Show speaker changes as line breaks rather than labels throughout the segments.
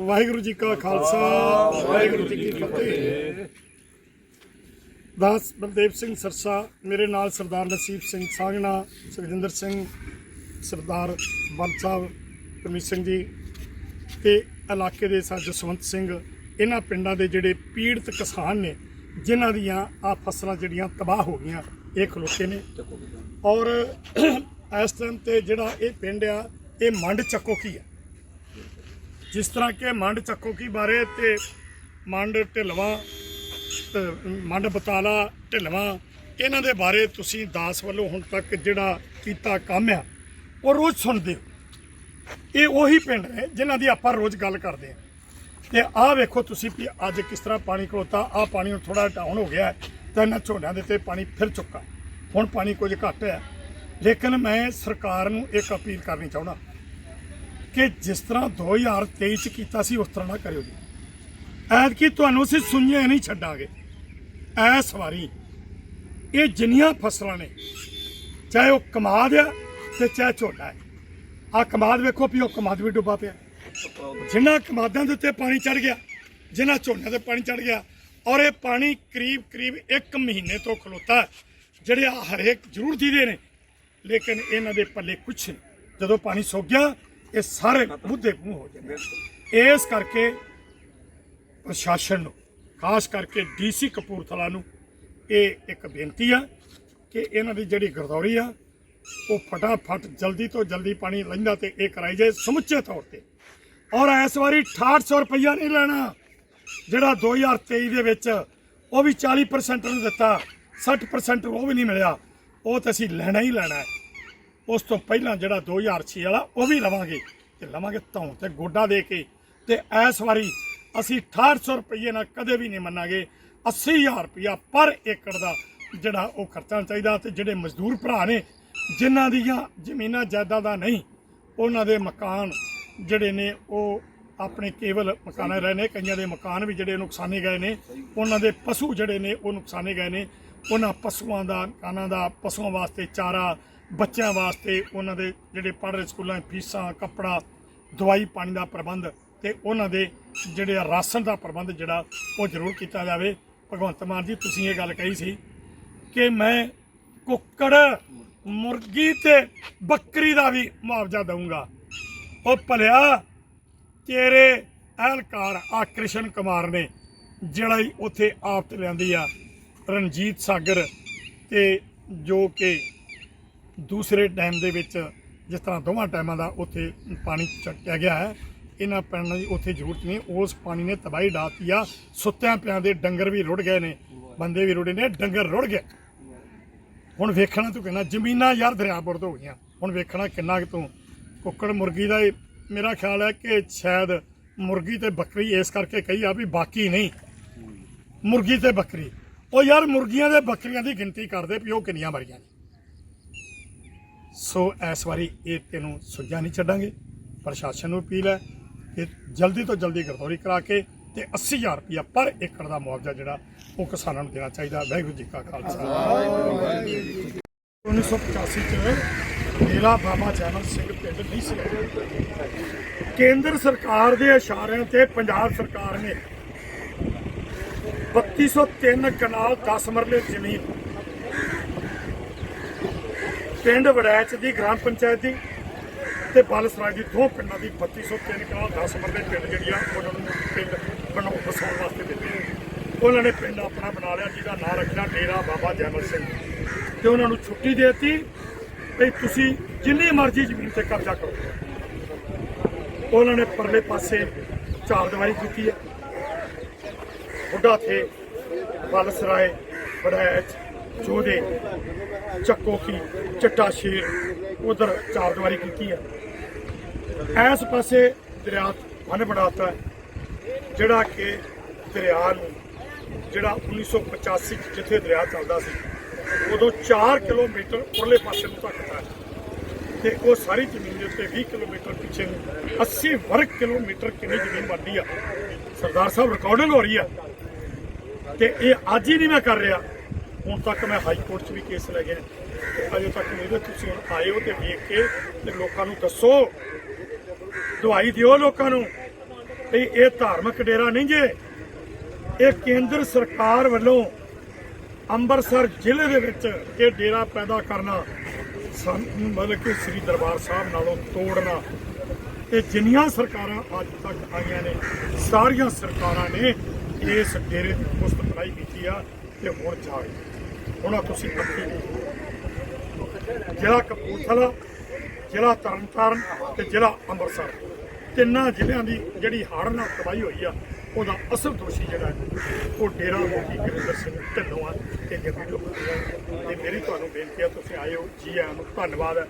ਵਾਹਿਗੁਰੂ ਜੀ ਕਾ ਖਾਲਸਾ, ਵਾਹਿਗੁਰੂ ਜੀ ਕੀ ਫਤਿਹ। ਦਾਸ ਬਲਦੇਵ ਸਿੰਘ ਸਰਸਾ, ਮੇਰੇ ਨਾਲ ਸਰਦਾਰ ਨਸੀਬ ਸਿੰਘ ਸਾਂਗਣਾ, ਸੁਖਜਿੰਦਰ ਸਿੰਘ, ਸਰਦਾਰ ਬੰਦ ਸਾਹਿਬ, ਪਰਮੀਤ ਸਿੰਘ ਜੀ ਤੇ ਇਲਾਕੇ ਦੇ ਸਰ ਜਸਵੰਤ ਸਿੰਘ, ਇਹਨਾਂ ਪਿੰਡਾਂ ਦੇ ਜਿਹੜੇ ਪੀੜਤ ਕਿਸਾਨ ਨੇ, ਜਿਨ੍ਹਾਂ ਦੀਆਂ ਆ ਫਸਲਾਂ ਜਿਹੜੀਆਂ ਤਬਾਹ ਹੋ ਗਈਆਂ, ਇਹ ਖਲੋਤੇ ਨੇ। ਔਰ ਇਸ ਟਾਈਮ ਤੇ ਜਿਹੜਾ ਇਹ ਪਿੰਡ ਆ, ਇਹ ਮੰਡ ਚੱਕੋ ਕੀ ਆ? ਜਿਸ ਤਰ੍ਹਾਂ ਕਿ ਮੰਡ ਚੱਕੋ ਕੀ ਬਾਰੇ ਤੇ ਮੰਡ ਢਿਲਵਾ ਮੰਡ ਬਤਾਲਾ ਢਿਲਵਾ, ਇਹਨਾਂ ਦੇ ਬਾਰੇ ਤੁਸੀਂ ਦਾਸ ਵੱਲੋਂ ਹੁਣ ਤੱਕ ਜਿਹੜਾ ਕੀਤਾ ਕੰਮ ਆ, ਉਹ ਰੋਜ਼ ਸੁਣਦੇ ਹੋ। ਇਹ ਉਹੀ ਪਿੰਡ ਨੇ ਜਿਨ੍ਹਾਂ ਦੀ ਆਪਾਂ ਰੋਜ਼ ਗੱਲ ਕਰਦੇ ਆ ਤੇ ਆਹ ਵੇਖੋ ਤੁਸੀਂ ਵੀ ਅੱਜ ਕਿਸ ਤਰ੍ਹਾਂ ਪਾਣੀ ਖਲੋਤਾ, ਆਹ ਪਾਣੀ ਹੁਣ ਥੋੜਾ ਡਾਊਨ ਹੋ ਗਿਆ, ਤਾਂ ਇਹਨਾਂ ਝੋਨਿਆਂ ਦੇ ਤੇ ਪਾਣੀ ਫਿਰ ਚੁੱਕਾ। ਹੁਣ ਪਾਣੀ ਕੁਝ ਘੱਟ ਹੈ। ਲੇਕਿਨ ਮੈਂ ਸਰਕਾਰ ਨੂੰ ਇੱਕ ਅਪੀਲ ਕਰਨੀ ਚਾਹੁੰਦਾ। ਕਿ ਜਿਸ ਤਰ੍ਹਾਂ 2023 ਚ ਕੀਤਾ ਸੀ, ਉਸ ਤਰ੍ਹਾਂ ਨਾ ਕਰਿਓ ਜੀ। ਐਤਕੀ ਤੁਹਾਨੂੰ ਅਸੀਂ ਸੁਣੀਏ ਨਹੀਂ ਛੱਡਾਂਗੇ। ਐਸ ਵਾਰੀ ਇਹ ਜਿੰਨੀਆਂ ਫਸਲਾਂ ਨੇ, ਚਾਹੇ ਉਹ ਕਮਾਦ ਆ ਤੇ ਚਾਹੇ ਝੋਨਾ ਹੈ। ਆ ਕਮਾਦ ਵੇਖੋ ਵੀ ਉਹ ਕਮਾਦ ਵੀ ਡੁੱਬਾ ਪਿਆ। ਜਿਨ੍ਹਾਂ ਕਮਾਦਾਂ ਦੇ ਉੱਤੇ ਪਾਣੀ ਚੜ ਗਿਆ ਜਿਨ੍ਹਾਂ ਝੋਨਿਆਂ ਤੇ ਪਾਣੀ ਚੜ ਗਿਆ, ਔਰ ਇਹ ਪਾਣੀ ਕਰੀਬ ਕਰੀਬ 1 ਮਹੀਨੇ ਤੋਂ ਖਲੋਤਾ ਜਿਹੜੇ ਆ ਹਰੇਕ ਜ਼ਰੂਰ ਦੀਦੇ ਨੇ, ਲੇਕਿਨ ਇਹਨਾਂ ਦੇ ਪੱਲੇ ਕੁਛ ਜਦੋਂ ਪਾਣੀ ਸੁੱਕ ਗਿਆ ਇਹ ਸਾਰੇ ਮੁੱਦੇ ਮੂੰਹ ਹੋ ਜਾਂਦੇ ਇਸ ਕਰਕੇ ਪ੍ਰਸ਼ਾਸਨ ਨੂੰ, ਖਾਸ ਕਰਕੇ ਡੀਸੀ ਕਪੂਰਥਲਾ ਨੂੰ ਇਹ ਇੱਕ ਬੇਨਤੀ ਆ ਕਿ ਇਹਨਾਂ ਦੀ ਜਿਹੜੀ ਗਰਦੌਰੀ ਆ, ਉਹ ਫਟਾਫਟ ਜਲਦੀ ਤੋਂ ਜਲਦੀ ਪਾਣੀ ਲੈਂਦਾ ਤੇ ਇਹ ਕਰਾਈ ਜਾਏ ਸਮੁੱਚੇ ਤੌਰ ਤੇ। ਔਰ ਇਸ ਵਾਰੀ 6800 ਰੁਪਈਆ ਨਹੀਂ ਲੈਣਾ, ਜਿਹੜਾ 2023 ਦੇ ਵਿੱਚ ਉਹ ਵੀ 40% ਨੂੰ ਦਿੱਤਾ 60% ਉਹ ਵੀ ਨਹੀਂ ਮਿਲਿਆ, ਉਹ ਤਾਂ ਅਸੀਂ ਲੈਣਾ ਹੀ ਲੈਣਾ ਹੈ। ਉਸ ਤੋਂ ਪਹਿਲਾਂ ਜਿਹੜਾ 2006 ਵਾਲਾ, ਉਹ ਵੀ ਲਵਾਂਗੇ। ਤੇ ਲਵਾਂਗੇ ਧੌਣ ਤੇ ਗੋਡਾ ਦੇ ਕੇ। ਤੇ ਇਸ ਵਾਰੀ ਅਸੀਂ 6800 ਰੁਪਏ ਨਾਲ ਕਦੇ ਵੀ ਨਹੀਂ ਮੰਨਾਂਗੇ। 80000 ਰੁਪਇਆ ਪਰ ਏਕੜ ਦਾ ਜਿਹੜਾ ਉਹ ਖਰਚਣਾ ਚਾਹੀਦਾ ਤੇ ਜਿਹੜੇ ਮਜ਼ਦੂਰ ਭਰਾ ਨੇ, ਜਿਨ੍ਹਾਂ ਦੀਆਂ ਜ਼ਮੀਨਾਂ ਜਾਇਦਾਦਾਂ ਨਹੀਂ, ਉਹਨਾਂ ਦੇ ਮਕਾਨ ਜਿਹੜੇ ਨੇ, ਉਹ ਆਪਣੇ ਕੇਵਲ ਮਕਾਨਾਂ ਰਹੇ ਨੇ, ਕਈਆਂ ਦੇ ਮਕਾਨ ਵੀ ਜਿਹੜੇ ਨੁਕਸਾਨੇ ਗਏ ਨੇ, ਉਹਨਾਂ ਦੇ ਪਸ਼ੂ ਜਿਹੜੇ ਨੇ, ਉਹ ਨੁਕਸਾਨੇ ਗਏ ਨੇ। ਉਹਨਾਂ ਪਸ਼ੂਆਂ ਦਾ, ਕਾਨਾਂ ਦਾ, ਪਸ਼ੂਆਂ ਵਾਸਤੇ ਚਾਰਾ ਬੱਚਿਆਂ ਵਾਸਤੇ ਉਹਨਾਂ ਦੇ ਜਿਹੜੇ ਪੜ੍ਹ ਰਹੇ ਸਕੂਲਾਂ ਫੀਸਾਂ, ਕੱਪੜਾ, ਦਵਾਈ ਪਾਣੀ ਦਾ ਪ੍ਰਬੰਧ ਤੇ ਉਹਨਾਂ ਦੇ ਜਿਹੜੇ ਰਾਸ਼ਨ ਦਾ ਪ੍ਰਬੰਧ ਜਿਹੜਾ ਉਹ ਜ਼ਰੂਰ ਕੀਤਾ ਜਾਵੇ। ਭਗਵੰਤ ਮਾਨ ਜੀ, ਤੁਸੀਂ ਇਹ ਗੱਲ ਕਹੀ ਸੀ ਕਿ ਮੈਂ ਕੁੱਕੜ, ਮੁਰਗੀ ਤੇ ਬੱਕਰੀ ਦਾ ਵੀ ਮੁਆਵਜ਼ਾ ਦਊਂਗਾ। ਉਹ ਭਲਿਆ ਤੇਰੇ ਅਹਿਲਕਾਰ ਆ ਕ੍ਰਿਸ਼ਨ ਕੁਮਾਰ ਨੇ, ਜਿਹੜਾ ਹੀ ਉੱਥੇ ਆਫ਼ਤ ਲਿਆਂਦੀ ਆ ਰਣਜੀਤ ਸਾਗਰ ਤੇ ਜੋ ਕਿ ਦੂਸਰੇ ਟਾਈਮ ਦੇ ਵਿੱਚ ਜਿਸ ਤਰ੍ਹਾਂ ਦੋਵਾਂ ਟਾਈਮਾਂ ਦਾ ਉੱਥੇ ਪਾਣੀ ਚੱਕਿਆ ਗਿਆ ਹੈ, ਇਹਨਾਂ ਪੈਣਾਂ ਦੀ ਉੱਥੇ ਜ਼ਰੂਰਤ ਨਹੀਂ, ਉਸ ਪਾਣੀ ਨੇ ਤਬਾਹੀ ਡਾਤੀ ਆ, ਸੁੱਤਿਆਂ ਪਿਆਂ ਦੇ ਡੰਗਰ ਵੀ ਰੁੜ ਗਏ ਨੇ, ਬੰਦੇ ਵੀ ਰੁੜੇ ਨੇ, ਡੰਗਰ ਰੁੜ ਗਏ। ਹੁਣ ਵੇਖਣਾ ਤੂੰ ਕਹਿੰਦਾ ਜ਼ਮੀਨਾਂ ਯਾਰ ਦਰਿਆ ਬੁਰਦ ਹੋ ਗਈਆਂ, ਹੁਣ ਵੇਖਣਾ ਕਿੰਨਾ ਕਿ ਤੂੰ। ਕੁੱਕੜ ਮੁਰਗੀ ਦਾ ਮੇਰਾ ਖਿਆਲ ਹੈ ਕਿ ਸ਼ਾਇਦ ਮੁਰਗੀ ਤੇ ਬੱਕਰੀ ਇਸ ਕਰਕੇ ਕਹੀ ਆ ਵੀ ਬਾਕੀ ਨਹੀਂ। ਮੁਰਗੀ ਤੇ ਬੱਕਰੀ, ਉਹ ਯਾਰ ਮੁਰਗੀਆਂ ਦੇ ਬੱਕਰੀਆਂ ਦੀ ਗਿਣਤੀ ਕਰਦੇ ਵੀ ਉਹ ਕਿੰਨੀਆਂ ਮਰੀਆਂ ਨੇ। ਸੋ ਇਸ ਵਾਰੀ ਇਹ ਤੈਨੂੰ ਸੁਝਾ ਨਹੀਂ ਛੱਡਾਂਗੇ। ਪ੍ਰਸ਼ਾਸਨ ਨੂੰ ਅਪੀਲ ਹੈ ਕਿ ਜਲਦੀ ਤੋਂ ਜਲਦੀ ਗਰਦੌਰੀ ਕਰਾ ਕੇ ਤੇ 80000 ਰੁਪਇਆ ਪਰ ਏਕੜ ਦਾ ਮੁਆਵਜ਼ਾ ਜਿਹੜਾ ਉਹ ਕਿਸਾਨਾਂ ਨੂੰ ਦੇਣਾ ਚਾਹੀਦਾ। ਵਾਹਿਗੁਰੂ ਜੀ ਕਾ ਖਾਲਸਾ। 1985 ਚ ਮੇਰਾ ਬਾਬਾ ਜੈਮਲ ਸਿੰਘ ਪਿੰਡ ਨਹੀਂ ਸੀ ਕੇਂਦਰ ਸਰਕਾਰ ਦੇ ਇਸ਼ਾਰਿਆਂ ਤੇ ਪੰਜਾਬ ਸਰਕਾਰ ਨੇ 3203 ਕਨਾਲ 10 ਮਰਲੇ ਜ਼ਮੀਨ ਪਿੰਡ ਵੜੈਚ ਦੀ ਗ੍ਰਾਮ ਪੰਚਾਇਤ ਦੀ ਤੇ ਬਲਸਰਾਜ ਦੀ ਦੋ ਪਿੰਡਾਂ ਦੀ 3203 ਕਨਾਲ 10 ਮਰਲੇ ਪਿੰਡ ਜਿਹੜੀ ਆ ਉਹਨਾਂ ਨੂੰ ਪਿੰਡ ਬਣਾਉਣ ਵਸਾਉਣ ਵਾਸਤੇ ਦਿੱਤੇ ਉਹਨਾਂ ਨੇ ਪਿੰਡ ਆਪਣਾ ਬਣਾ ਲਿਆ, ਜਿਹਦਾ ਨਾਂ ਰੱਖਿਆ ਡੇਰਾ ਬਾਬਾ ਜੈਮਲ ਸਿੰਘ। ਤੇ ਉਹਨਾਂ ਨੂੰ ਛੁੱਟੀ ਦੇ ਦਿੱਤੀ, ਵੀ ਤੁਸੀਂ ਜਿੰਨੀ ਮਰਜ਼ੀ ਜ਼ਮੀਨ ਤੇ ਕਬਜ਼ਾ ਕਰੋ। ਉਹਨਾਂ ਨੇ ਪਰਲੇ ਪਾਸੇ ਚਾਰ ਦੀਵਾਰੀ ਕੀਤੀ ਹੈ। ਬੁੱਢਾ ਥੇ, ਬਲਸਰਾਏ ਬੜੈਚ ਜੋਦੇ ਚੱਕੋ ਕੀ ਚੱਟਾ ਸ਼ੇਰ ਉਧਰ ਚਾਰ ਦੀਵਾਰੀ ਕੀਤੀ ਹੈ। ਇਸ ਪਾਸੇ ਦਰਿਆ ਬੰਨ ਬਣਾਤਾ ਹੈ, ਜਿਹੜਾ ਕਿ ਦਰਿਆ ਨੂੰ ਜਿਹੜਾ 1985 ਚ ਜਿੱਥੇ ਦਰਿਆ ਚੱਲਦਾ ਸੀ ਉਦੋਂ 4 ਕਿਲੋਮੀਟਰ ਉਰਲੇ ਪਾਸੇ ਨੂੰ ਧੱਕਦਾ ਹੈ। ਤੇ ਉਹ ਸਾਰੀ ਜ਼ਮੀਨ ਦੇ ਉੱਤੇ 20 ਕਿਲੋਮੀਟਰ ਪਿੱਛੇ ਨੂੰ 80 ਵਰਗ ਕਿਲੋਮੀਟਰ ਕਿੰਨੀ ਜ਼ਮੀਨ ਬਣਦੀ ਆ। ਸਰਦਾਰ ਸਾਹਿਬ ਰਿਕਾਰਡਿੰਗ ਹੋ ਰਹੀ ਆ। ਤੇ ਇਹ ਅੱਜ ਹੀ ਨਹੀਂ ਮੈਂ ਕਰ ਰਿਹਾ। ਹੁਣ ਤੱਕ ਮੈਂ ਹਾਈ ਕੋਰਟ 'ਚ ਵੀ ਕੇਸ ਲੈ ਗਿਆ ਤੇ ਅਜੇ ਤੱਕ ਮੇਰੇ ਤੁਸੀਂ ਹੁਣ ਆਏ ਹੋ ਤੇ ਵੇਖ ਕੇ ਤੇ ਲੋਕਾਂ ਨੂੰ ਦੱਸੋ। ਦਵਾਈ ਦਿਓ ਲੋਕਾਂ ਨੂੰ। ਵੀ ਇਹ ਧਾਰਮਿਕ ਡੇਰਾ ਨਹੀਂ ਜੇ। ਇਹ ਕੇਂਦਰ ਸਰਕਾਰ ਵੱਲੋਂ ਅੰਮ੍ਰਿਤਸਰ ਜ਼ਿਲ੍ਹੇ ਦੇ ਵਿੱਚ ਇਹ ਡੇਰਾ ਪੈਦਾ ਕਰਨਾ, ਸਾਨੂੰ ਮਤਲਬ ਕਿ ਸ੍ਰੀ ਦਰਬਾਰ ਸਾਹਿਬ ਨਾਲੋਂ ਤੋੜਨਾ ਤੇ ਜਿੰਨੀਆਂ ਸਰਕਾਰਾਂ ਅੱਜ ਤੱਕ ਆਈਆਂ ਨੇ, ਸਾਰੀਆਂ ਸਰਕਾਰਾਂ ਨੇ ਇਸ ਡੇਰੇ ਦੀ ਮੁਸਤ ਕੀਤੀ ਆ ਤੇ ਹੁਣ ਜਾ ਹੁਣ ਆਹ ਤੁਸੀਂ ਅੱਗੇ ਦੇਖੋ। ਜ਼ਿਲ੍ਹਾ ਕਪੂਰਥਲਾ ਜ਼ਿਲ੍ਹਾ ਤਰਨਤਾਰਨ ਤੇ ਜ਼ਿਲ੍ਹਾ ਅੰਮ੍ਰਿਤਸਰ। ਤਿੰਨਾਂ ਜ਼ਿਲ੍ਹਿਆਂ ਦੀ ਜਿਹੜੀ ਹੜ੍ਹ ਨਾਲ ਤਬਾਹੀ ਹੋਈ ਆ ਉਹਦਾ ਅਸਲ ਦੋਸ਼ੀ ਜਿਹੜਾ ਉਹ ਡੇਰਾ ਮੁਖੀ ਗੁਰਿੰਦਰ ਸਿੰਘ ਢਿੱਲੋਂ ਆ। ਤੇ ਜੱਗੀ ਤੇ ਮੇਰੀ ਤੁਹਾਨੂੰ ਬੇਨਤੀ ਹੈ ਤੁਸੀਂ ਆਏ ਹੋ ਜੀ ਆਇਆਂ ਨੂੰ ਧੰਨਵਾਦ ਹੈ।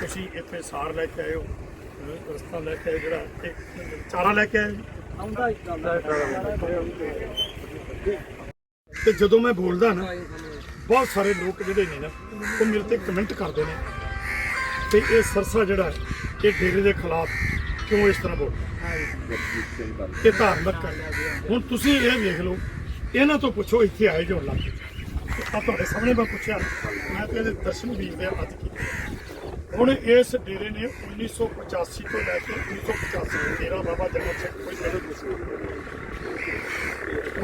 ਤੁਸੀਂ ਇੱਥੇ ਸਾਰ ਲੈ ਕੇ ਆਏ ਹੋ ਅਹ ਰਸਤਾ ਲੈ ਕੇ ਜਿਹੜਾ ਚਾਰਾ ਲੈ ਕੇ ਜੀ। ਤੇ ਜਦੋਂ ਮੈਂ ਬੋਲਦਾ ਨਾ ਬਹੁਤ ਸਾਰੇ ਲੋਕ ਜਿਹੜੇ ਨੇ ਨਾ, ਉਹ ਮੇਰੇ ਤੇ ਕਮੈਂਟ ਕਰਦੇ ਨੇ ਤੇ ਇਹ ਸਰਸਾ ਜਿਹੜਾ ਇਹ ਡੇਰੇ ਦੇ ਖਿਲਾਫ ਕਿਉਂ ਇਸ ਤਰ੍ਹਾਂ ਬੋਲਦਾ ਇਹ ਧਾਰਮਿਕ ਹੈ। ਹੁਣ ਤੁਸੀਂ ਇਹ ਵੇਖ ਲਓ, ਇਹਨਾਂ ਤੋਂ ਪੁੱਛੋ, ਇੱਥੇ ਆਏ ਜੋ ਲੱਗ ਆ ਤੁਹਾਡੇ ਸਾਹਮਣੇ ਮੈਂ ਪੁੱਛਿਆ, ਮੈਂ ਤੇ ਇਹਦੇ ਦਰਸ਼ਨ ਵੀਰ ਦੇ ਅੱਜ ਕੀਤੇ। ਹੁਣ ਇਸ ਡੇਰੇ ਨੇ 1985 ਤੋਂ ਲੈ ਕੇ 1985 ਡੇਰਾ ਬਾਬਾ ਜਨਮ ਸਿੰਘ ਕੋਈ ਮੇਰੇ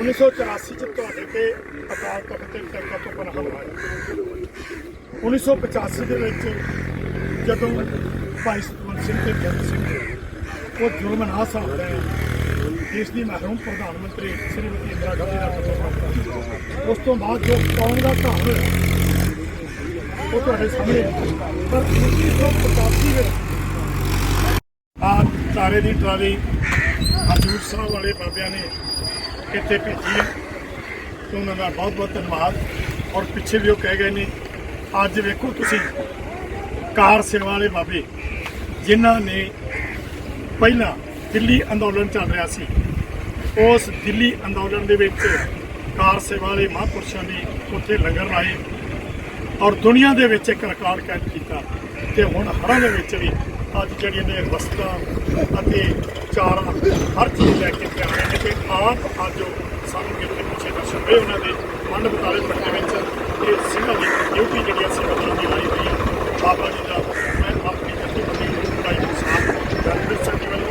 1984 ਚ ਤੁਹਾਡੇ ਤੇ ਅਕਾਲ ਤਖਤ ਤੇ ਟੈਂਕਾ ਤੋਂ ਪਰ ਹਮਲਾ ਆਇਆ 1985 ਦੇ ਵਿੱਚ ਜਦੋਂ ਭਾਈ ਸਤਵੰਤ ਸਿੰਘ ਤੇ ਜਨ ਸਿੰਘ ਉਹ ਜੁਰਮ ਨਾ ਸਾਹਮਣੇ ਦੇਸ਼ ਦੀ ਮਹਿਰੂਮ ਪ੍ਰਧਾਨ ਮੰਤਰੀ ਸ਼੍ਰੀਮਤੀ ਇੰਦਰਾ ਗਾਂਧੀ ਦਾ ਕਤਲ ਉਸ ਤੋਂ ਬਾਅਦ ਜੋ ਕੌਮ ਦਾ ਘਾਣ ਹੋਇਆ, ਉਹ ਤੁਹਾਡੇ ਸਾਹਮਣੇ ਪਰ 1985 ਵਿੱਚ ਆ ਤਾਰੇ ਦੀ ਟਰਾਲੀ ਹਜੂਰ ਸਾਹਿਬ ਵਾਲੇ ਬਾਬਿਆਂ ਨੇ ਇੱਥੇ ਭੇਜੀ ਹੈ ਤੇ ਉਹਨਾਂ ਦਾ ਬਹੁਤ ਬਹੁਤ ਧੰਨਵਾਦ ਔਰ ਪਿੱਛੇ ਵੀ ਉਹ ਕਹਿ ਗਏ ਨੇ, ਅੱਜ ਵੇਖੋ ਤੁਸੀਂ ਕਾਰ ਸੇਵਾ ਵਾਲੇ ਬਾਬੇ, ਜਿਨ੍ਹਾਂ ਨੇ ਪਹਿਲਾਂ ਦਿੱਲੀ ਅੰਦੋਲਨ ਚੱਲ ਰਿਹਾ ਸੀ, ਉਸ ਦਿੱਲੀ ਅੰਦੋਲਨ ਦੇ ਵਿੱਚ ਕਾਰ ਸੇਵਾ ਵਾਲੇ ਮਹਾਂਪੁਰਸ਼ਾਂ ਨੇ ਉੱਥੇ ਲੰਗਰ ਲਾਏ ਔਰ ਦੁਨੀਆ ਦੇ ਵਿੱਚ ਇੱਕ ਰਿਕਾਰਡ ਕਾਇਮ ਕੀਤਾ ਤੇ ਹੁਣ ਹੜ੍ਹਾਂ ਦੇ ਵਿੱਚ ਵੀ ਅੱਜ ਜਿਹੜੀਆਂ ਨੇ ਵਸਤਾਂ ਅਤੇ ਚਾਰਾਂ ਹਰ ਚੀਜ਼ ਲੈ ਕੇ ਤੇ ਆਏ ਨੇ ਤੇ ਆਪ ਅੱਜ ਉਹ ਸਾਨੂੰ ਇੱਥੇ ਪਿੱਛੇ ਦਰਸ਼ਨ ਹੋਏ ਉਹਨਾਂ ਦੇ ਮੰਡ ਬਤਾਲੇ ਪਿੰਡ ਦੇ ਵਿੱਚ ਇਹ ਸਿੰਘਾਂ ਦੀ ਡਿਊਟੀ ਜਿਹੜੀ ਅਸੀਂ ਬਦਲਣ ਦੀ ਲਾਈ ਹੋਈ ਹੈ ਬਾਬਾ ਜੀ ਦਾ ਮੈਂ ਆਪਣੀ ਜਥੇਬੰਦੀ ਨੂੰ ਕਾਈ ਸਾਹਿਬ ਜਨਰਲ ਸੈਕਟਰੀ ਵੱਲੋਂ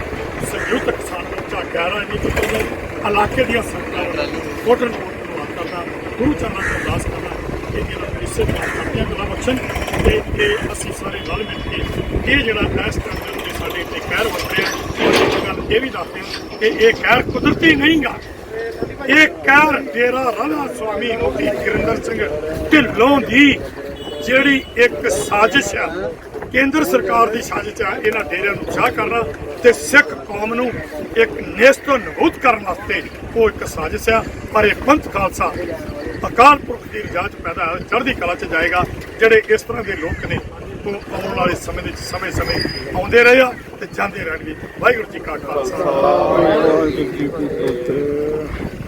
ਸੰਯੁਕਤ ਕਿਸਾਨ ਮੋਰਚਾ 11 ਨੇ ਤੋਂ ਇਲਾਕੇ ਦੀਆਂ ਸਰਕਾਰਾਂ ਕੋਟਨ ਕੋਟ ਨੂੰ ਕਰਦਾ। ਗੁਰੂ ਚਰਨਾਂ ਤੋਂ ਅਰਦਾਸ ਕਰਦਾ ਕਿ ਜਿਹੜਾ ਨੂੰ ਇਸੇ ਤਰ੍ਹਾਂ ਕਰਦੀਆਂ ਬਖਸ਼ਣ। ਤੇ ਇਹ ਅਸੀਂ ਸਾਰੇ ਰਲ ਮਿਲ ਕੇ ਇਹ ਜਿਹੜਾ ਇਸ ਟਾਈਮ ਦੇ ਸਾਡੇ ਤੇ ਕਹਿਰ ਵਰਤ ਰਿਹਾ ਗੱਲ ਇਹ ਵੀ ਦੱਸਦੇ ਹਾਂ ਕਿ ਇਹ ਕਹਿਰ ਕੁਦਰਤੀ ਨਹੀਂਗਾ। ਇਹ ਕਹਿਰ ਡੇਰਾ ਰਾਣਾ ਸੁਆਮੀ ਮੁਖੀ ਗੁਰਿੰਦਰ ਸਿੰਘ ਢਿੱਲੋਂ ਦੀ ਜਿਹੜੀ ਇੱਕ ਸਾਜ਼ਿਸ਼ ਆ ਕੇਂਦਰ ਸਰਕਾਰ ਦੀ ਸਾਜ਼ਿਸ਼ ਆ ਇਹਨਾਂ ਡੇਰਿਆਂ ਨੂੰ ਚਾਹ ਕਰਨਾ ਤੇ ਸਿੱਖ ਕੌਮ ਨੂੰ ਇੱਕ ਨੇਸਤੋ ਨਬੂਤ ਕਰਨ ਵਾਸਤੇ ਉਹ ਇੱਕ ਸਾਜ਼ਿਸ਼ ਆ। ਪਰ ਇਹ ਪੰਥ ਖਾਲਸਾ ਅਕਾਲ ਪੁਰਖ ਦੀ ਰਜਾਤ ਪੈਦਾ ਹੋਇਆ, ਚੜ੍ਹਦੀ ਕਲਾ ਚ ਜਾਏਗਾ ਜਿਹੜੇ ਇਸ ਤਰ੍ਹਾਂ ਦੇ ਲੋਕ ਨੇ ਉਹ ਆਉਣ ਵਾਲੇ ਸਮੇਂ ਦੇ ਵਿੱਚ ਸਮੇਂ-ਸਮੇਂ ਆਉਂਦੇ ਰਹੇ ਆ ਤੇ ਜਾਂਦੇ ਰਹਿਣਗੇ। ਵਾਹਿਗੁਰੂ ਜੀ ਕਾ ਖਾਲਸਾ।
ਵਾਹਿਗੁਰੂ ਜੀ ਕੀ ਫਤਿਹ।